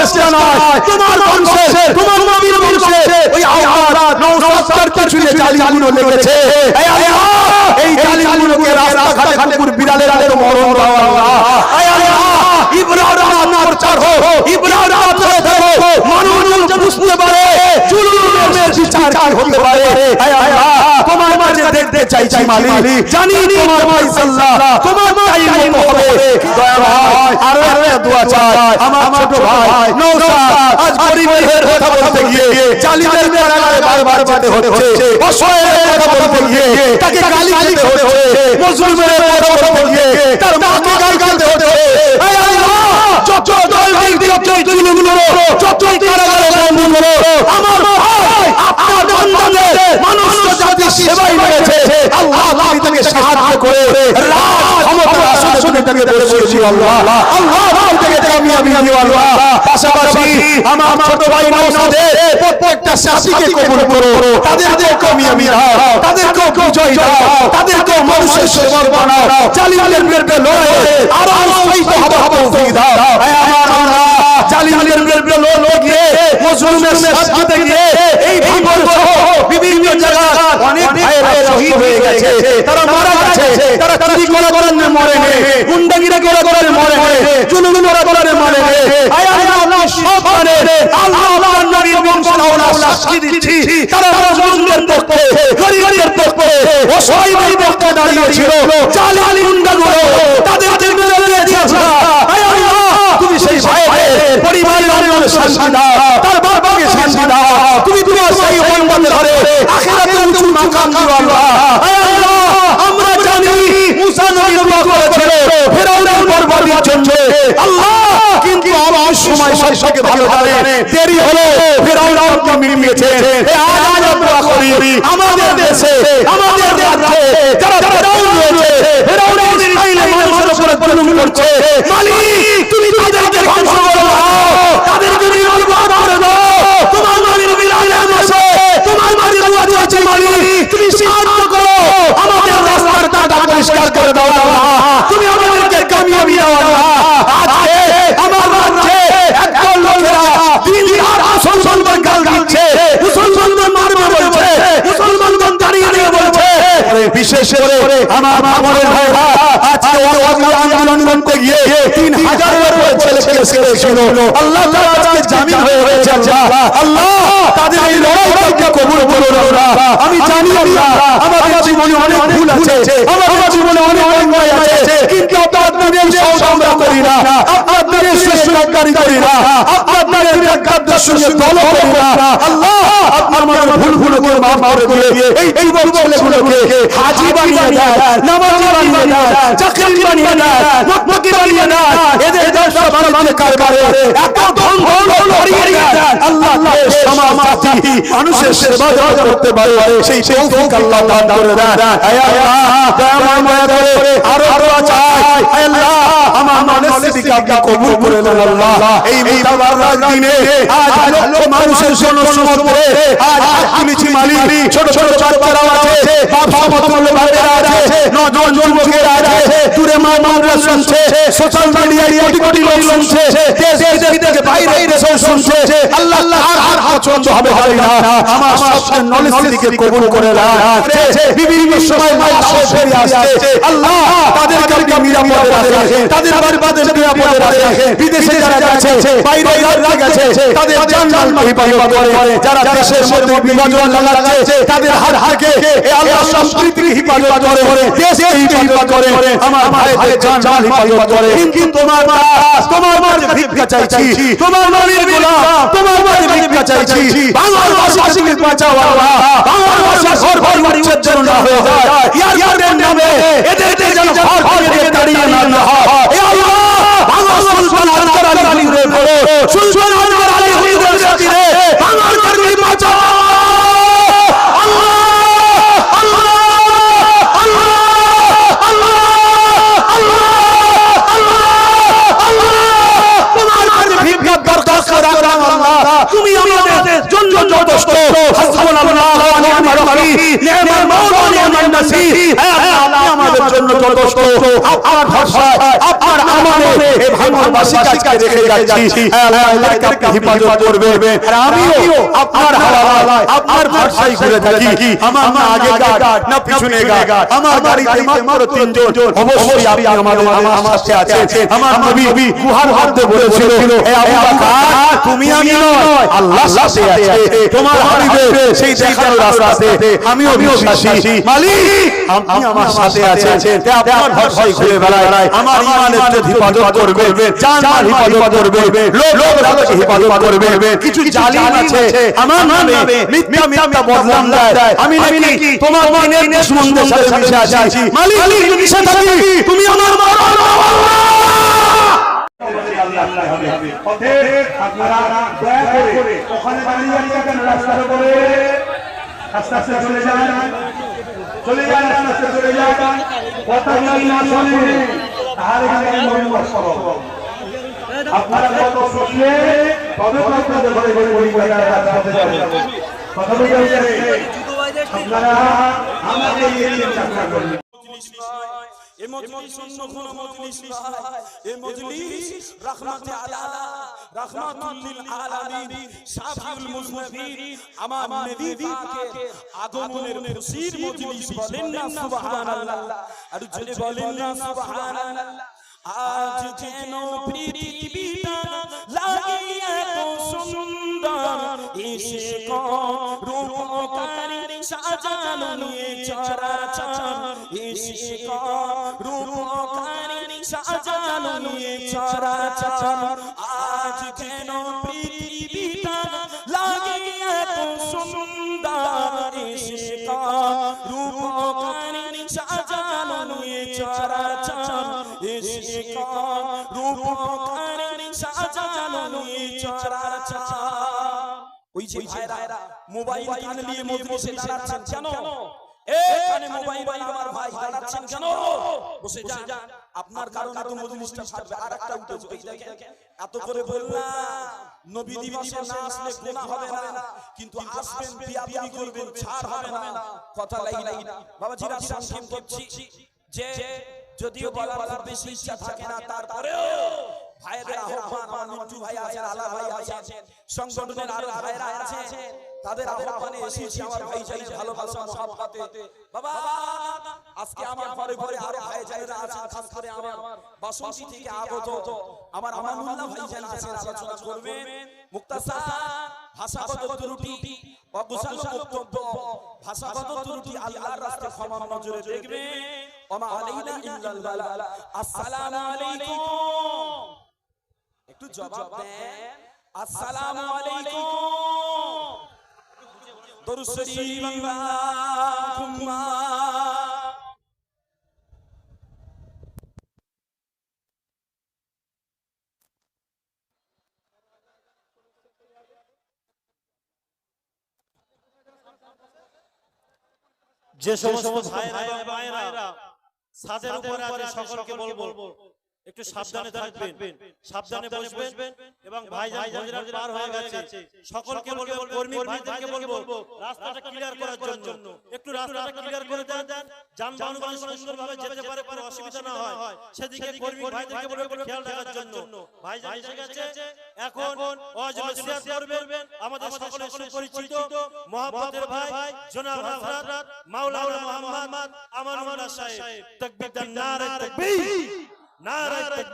চেষ্টা নয় তোমার বংশে তোমার নবীর বংশে ওই আওলাদ নওশাদ কিছুলে জালিগুলো লেগেছে। এই আল্লাহ এই জালিগুলোকে রাস্তাঘাটে কুকুর বিড়ালের আলের মরণ দাও আল্লাহ এই আল্লাহ ইব্রাহিম প্রচার হোক ইব্রাহিম আপনার থাকো মানুষ বুঝতে পারে। জুলুমের বিচার কি হতে পারে এই আল্লাহ তোমার মাঝে দেখতে চাইছি মালিক জানি তোমার ফাইসাল্লাহ তোমার টাইম হবে দয়া আরও চাই আমার ছোট ভাই নওশাদ আজ গরিবের কথা বলতে গিয়ে জালিমের কারাগারে বারবার যেতে হচ্ছে অসহায়ের কথা বলতে গিয়ে তাকে গালি হচ্ছে মজলুমের কথা বলতে গিয়ে তার মাকে গালি হচ্ছে এই আল্লাহ যত যত যত কারাগারে আমার ভাই আপনার বান্দাদের মানুষ জাতি সেবাই রয়েছে আল্লাহ তুমি তাকে সাহায্য করে রাজ ক্ষমতা আসলে শুনে তাকে বলেছি আল্লাহ। আল্লাহ তুমি তাকে কামিয়াবি দিও আল্লাহ। পাশাপাশি আমার ছোট ভাই নওশাদের প্রত্যেকটা শাসিকে কবুল করো। তাদেরকে কামিয়াবি দাও তাদেরকে বিজয় দাও। তাদেরকে মানুষের সেবক বানাও। জালিমের বিরুদ্ধে লড়াইয়ে আরও উৎসাহিত হবে হবে তৌফিক দাও। আমার আল্লাহ। জালিমের বিরুদ্ধে লড়াই গিয়ে সাথে গিয়ে এই বিভিন্ন জায়গায় অনেক শহীদ হয়ে গেছে তারা মারা গেছে তারা চুরি করা করার মরে নে গুন্ডাগিরা করা করার মরে নে জুলুম করা করার মরে নে আয় আল্লাহ সব মানে আল্লাহ আমার নবীর বংশাবলী সাক্ষী দিচ্ছি তারা মজলুমদের পক্ষে গরিবের পক্ষে অসহায়ের পক্ষে দাঁড়িয়েছিল জালিম গুন্ডাগুলো তাদের জন্য লড়িয়েছে আয় আল্লাহ তুমি সেই ভাইয়ের পরিবারের শান্তি দাও তার বাবাকে শান্তি দাও তুমি তোমার সেই বন্ধন ধরে আখিরাতে উঁচু মাকাম দিও আল্লাহ আয় আল্লাহ আমরা জানি মুসা নবী দোয়া করেছিল ফেরাউনের বরবাদির জন্য আল্লাহ! কিন্তু আমার সময় সবকে ভালো জানে। দেরি হলো ফেরাউন আমাকে মিলিয়েছে আজ আজ দোয়া করি। আমাদের দেশে আমাদের রাজ্যে যারা ফেরাউন রয়েছে ফেরাউনের স্টাইলে মানুষের উপরে জুলুম করছে। মালিক তুমি তাদেরকে ধ্বংস করে দাও তাদেরকে নির্মূল করে দাও তোমার নবীর বিলালে বসে তোমার নবীর দোয়া চাইছে মালিক তুমি সাহায্য করো আমাদের রাস্তার দাদা পরিষ্কার করে দাও আল্লাহ তুমি আমাদেরকে কামিয়াবি দাও আল্লাহ আজকে আমার রাজ্যে একদল লোকেরা দিন রাত মুসলমানদের গাল দিচ্ছে মুসলমানদের মারবে বলছে মুসলমানদের দাঁড়িয়ে দিয়ে বলছে বিশেষ করে আমার মামনের ভাইরা আজকে ওয়াকি আন্দোলন করতে গিয়ে তিন হাজারের উপরে ছেলে ছেলে ছেলে ছিল আল্লাহ তাআলা আজকে জামিন হয়ে হয়েছে আল্লাহ আল্লাহ তাদের এই কবুল করুন আল্লাহ আমি জানি আল্লাহ আমাদের জীবনে অনেক ভুল আছে আমাদের জীবনে অনেক অন্যায় আছে কিন্তু আপনাদের আমরা করি না আপনাদের করি না আপনাদের ব্যাখ্যার সঙ্গে দল করি না আল্লাহ আপনার মনে ভুল ভুল করে মাফ করে দিয়ে এই ছেলেগুলোকে হাজি বানিয়ে দেয় নামাজি বানিয়ে দেয় চাকরি বানিয়ে দেয় মুক্তি বানিয়ে দেয় এদের মানুষের কারবারে এত ধন ধন লড়িয়ে দেয় আল্লাহ সমাজ জাতি মানুষের সেবা যখন করতে পারে। সেই তৌফিক আল্লাহ দান করে দেয় হে আল্লাহ দয়াময় মায়া করে আরও আরও চাই। হে আল্লাহ আমার মনের স্মৃতিকে আপনি কবুল করে নেন আল্লাহ। এই মুতাবারক দিনে আজ লক্ষ মানুষের জন্য আজ মালিক ছোট ছোট বাচ্চারাও আছে মতল ভাইরা আছে নজন যুবকেরা আছে দূরে মা বাবা শুনছে সোশ্যাল মিডিয়ায় কোটি কোটি লোক শুনছে দেশ বিদেশ থেকে বাইরে দেশেও শুনছে আল্লাহ আল্লাহ আর পছন্দ হবে হবে না। আমার সবচেয়ে নলেজ দিকে কবুল করে না। বিভিন্ন সময় আসছে। আল্লাহ আপনি নিরাপদে রাখেন। তাদের নিরাপদে রাখেন। বিদেশে যারা গেছে বাইরে যারা গেছে তাদের হিফাজত করে যারা দেশের মধ্যে বিভাজন লাগাচ্ছে তাদের হার হারকে আল্লাহ হিফাজত করে দেশে হিফাজত করে আমার জান মাল হিফাজত করে কিন্তু তোমার তোমার ভিক্ষা চাইছি তোমার নবীর গোলাম তোমার মাঝে ভিক্ষা চাইছি বাংলার ভাষাকে বাঁচাও আল্লাহ বাংলার ভাষা ঘর ঘর বাড়ি উজ্জ্বল না হয়ে যায় ইয়ার ইয়ার নামে এদেরকে যেন ঘর ঘর দাঁড়িয়ে না হয় এ আল্লাহ বাংলা সুলতান আনকার আলী রে বলো সুলতান আনকার আলী হুজুরের সাথে বাংলার কর্মী বাঁচাও আল্লাহ আল্লাহ আল্লাহ আল্লাহ আল্লাহ আল্লাহ তোমার কাছে ভিক্ষা দরখাস্ত রাখলাম আল্লাহ তুমি আমাদের জন্য যথেষ্ট। হাসবুনাল্লাহ ওয়া নি'মাল ওয়াকিল নি'মাল মাওলা নি'মান নাসির হে আল্লাহ আমাদের জন্য যথেষ্ট। আপনার ভরসায় আপনার আমানে এই ভাঙনবাসী কাজকে রেখে যাচ্ছি। হ্যাঁ, আল্লাহ এদেরকে আপনি হেফাজত করবেন। আর আমিও আপনার হাওয়ালায় আপনার ভরসায় ঘুরে থাকি। আমার না আগে গার্ড না পিছনে গার্ড। আমার গাড়িতে মাত্র তিনজন। অবশ্যই আপনি আমাদের আমার সাথে আছেন। আমার নবী গুহার মধ্যে বলেছিল হে আবু বকর তুমি আমি নয় আল্লাহ সাথে আছে তোমার হাবিবের সেই দেখার রাস্তাতে আমিও বিশ্বাসী। মালিক আপনি আমার সাথে আছেন তে আপনার ভরসায় ঘুরে বেড়ায় আমার ইমানের যে হেফাজত করবেন জান হেফাজত করবেন লোক রাজকে হেফাজত করবেন কিছু জালিম আছে আমার নামে মিথ্যা মিথ্যা বদনাম দেয় আমি নাকি তোমার দিনের দুশমনদের সাথে মিশে আছি মালিক যদি মিশে থাকি তুমি আমার আপনারা দয়া করে ওখানে দাঁড়িয়ে আছেন রাস্তার উপরে আস্তে আস্তে চলে যান চলে যান চলে যান। কথা যদি না শোনে। তাহলে এখানে মনোবাস করো আপনারা কত শুনলে তবে আপনাদের ঘরে ঘরে বলি বলি রাস্তাতে যাবে। কথা বলতে আপনারা আমাকে এই যাত্রা করবেন মজলিস অন্য কোন মজলিস নয়। এ মজলিস রাহমাতে আলা রাহমাতুল আলামিন শাফিউল মুজনিবিন আমার নবী পাকে আগমনের খুশির মজলিস বলেন না সুবহানাল্লাহ। আর জোরে বলেন না সুবহানাল্লাহ। আজ যেন পৃথিবীটা লাগে এত সুন্দর এসে রূপকারী সাজানো নিয়ে চরাচর রূপকারী নিয়ে চরাচর আজ যেন পৃথিবীটা লাগে এত সুন্দর এসে রূপকারী সাজানো নিয়ে চরাচর এসে রূপকারী সাজানো নিয়ে চরাচর ওই যে ভাইরা মোবাইল কানে নিয়ে মজলিসে দাঁড়াচ্ছেন কেন? এখানে মোবাইল আমার ভাই দাঁড়াচ্ছেন কেন? বসে যান। আপনার কারণে তো মজলিসটা ছাড়বে। আর একটা উঠেছে ওই দেখেন। এত করে বললাম নবী দিবসে না আসলে গুনাহ হবে না। কিন্তু আসবেন করবেন ছাড় হবে না। কথা লাগি বাবাজিরা সংক্ষেপ করছি যে যদিও বলার বেশি ইচ্ছা থাকে না তারপরেও ভাইদের আহ্বান আমার মিন্টু ভাই আছেন আলা ভাই আছেন সংগঠনের আরও ভাইরা আছেন। তাদের আহ্বানে এসেছি আমার ভাই চাই ভালোবাসা মহাব্বতে। বাবা আজকে আমার পরে পরে আরও ভাই যাইরা আছেন খাস করে আমার বাসন্তী থেকে আগত। আমার আমানুল্লাহ ভাই জান আছেন আলোচনা করবেন। মুক্তাসার ভাষাগত ত্রুটি অগুছালো বক্তব্য ভাষাগত ত্রুটি আল্লাহর রাস্তায় ক্ষমা নজরে দেখবে ওমা আলাইনা ইল্লাল বালা। আসসালামু আলাইকুম। একটু জবাব দেন। আসসালামু আলাইকুম। দরুদ শরীফ আল্লাহুম্মা যে সমস্ত ভাইরা এবং মায়েরা ছাদের উপরে আছে সকলকে বলব। একটু সাবধানে থাকবেন সাবধানে বসবেন এবং বোনেরা পার হয়ে গেছে। সকলকে বলব কর্মী ভাইদেরকে বলব রাস্তাটা ক্লিয়ার করার জন্য একটু রাস্তাটা ক্লিয়ার করে দেন যানবাহন সুন্দরভাবে যেতে পারে কোনো অসুবিধা না হয়। সেদিকে কর্মী ভাইদেরকে বলব খেয়াল রাখার জন্য। ভাইজান এসে গেছে এখন নসিহত করবেন। আমাদের সকলের সুপরিচিত মহব্বতের ভাই জনাব হযরত মাওলানা মুহাম্মদ আমানুল্লাহ সাহেব তাকবীর নারে তাকবীর নারে তাকবীর